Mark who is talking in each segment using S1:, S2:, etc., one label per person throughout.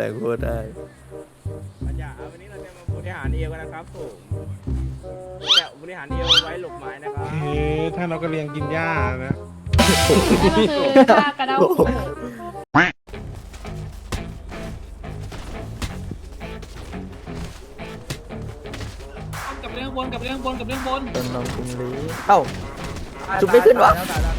S1: แต่พูดได้
S2: อาจารย์วันนี้เราจะมาบริหารเอวกันนะครับผมจะบริหารเอวไว้หลบไม้นะครับ
S3: เอ๊ะถ้าเราก็เรียงกินหญ้านะ
S4: นั่นก็คือท่ากระเดา
S5: กับเรื่องบนกับเรื่องบนกับเรื่องบน
S1: ต้นน้องกุงลีเอ้า จุดไม่ขึ้นวะ
S6: I'm taking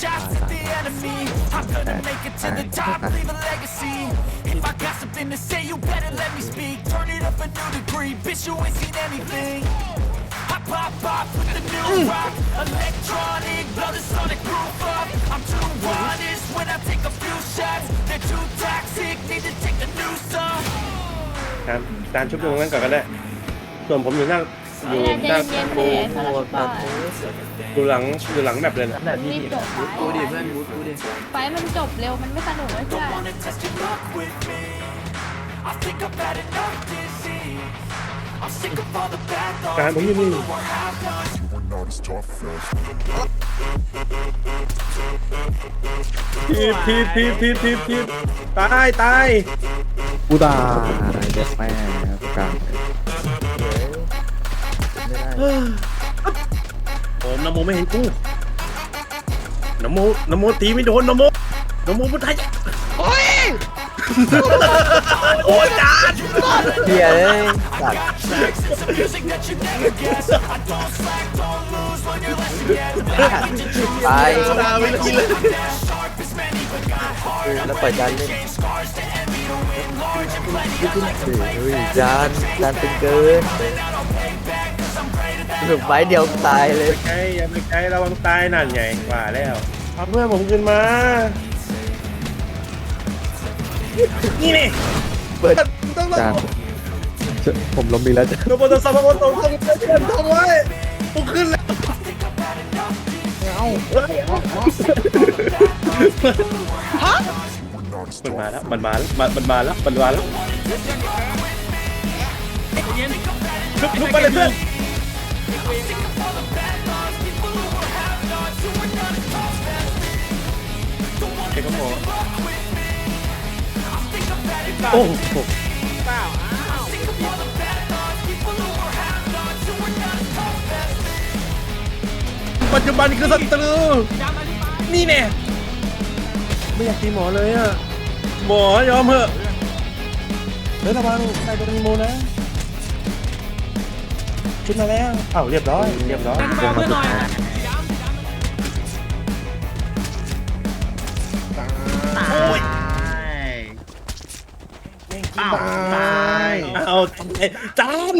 S6: shots at the enemy. I'm gonna make it to the top, leave a legacy. If I got something to say, you better let me speak. Turn it up a new degree, bitch, you ain't seen anything. I pop pop with the new rock, electronic, blow the sonic roof up. I'm too honest when I take a few shots. They're too toxic, need to take a new song.
S3: การการชุบตรงนั้นก่อนก็ได้ ส่วนผมอยู่หน้า อยู่
S4: ใจ
S3: หน้า
S4: เย็นๆเลยไอ้พาราชุบบ้า
S3: อยู่หลังอยู่หลังแบบเลยนะ
S4: รีบจบไฟ
S1: กูดิเพื่อนกูกูดิ
S4: ไฟมันจบเร็ว มันไม่สนุกไม่ใช่
S6: Wanna test your luck with me? I think I've had enough disease. I'm sick of all the bad
S3: การ
S6: thoughts.
S3: ผมอยู่นี่
S6: Who are have-nots.
S3: ทีบทีบทีบทีบทีบทีบตายตาย
S1: กูตายเด็ดแม่กลาง ไม่ได้
S3: ผมนโมไม่เห็นกูนโมนโมตีไม่โดนนโมนโมพุทธายะโอ้ยโอ้ยจาน
S1: เฮียเลยสัตว์
S6: It's the music that you never guess. I don't slack, don't lose, learn your lesson yet.
S1: ตาย
S3: ดาวิลกินเลย
S6: Sharp as many, but got hard.
S1: แล้วปล่อยจานเล่น
S6: Change scars to envy to win large and plenty. I like
S1: เฮ้ยจานจานตึงเกิน สนุกไฟเดียวตายเลย
S3: ไกลอย่าไปไกลระวังตายนั่นไงว่าแล้วเอาเพื่อนผมขึ้นมา นี่นี่
S1: เปิด
S3: ต้อง
S1: จานผมล้มดีแล้วจ้ะ
S3: โนโบตสามโบตองต้องเพื่อนทำไว้ผมขึ้นแล้วมันมาแล้วมันมาแล้วมันมันมาแล้วมันมาแล้วลุกลุกมาเลยเพื่อน เอกโมโอ้โห
S2: เปล่าอ้าว
S3: ปัจจุบันคือศัตรูนี่แน่ไม่อยากตีหมอเลยอะ หมอยอมเถอะเฮ้ยระวังใครเป็นโมนะ ขึ้นมาแล้วอ้าวเรียบร้อยเรียบร้อย
S5: ไปเอาเพื่อนหน่อย
S3: โอ้ยตาย อ้าวจาน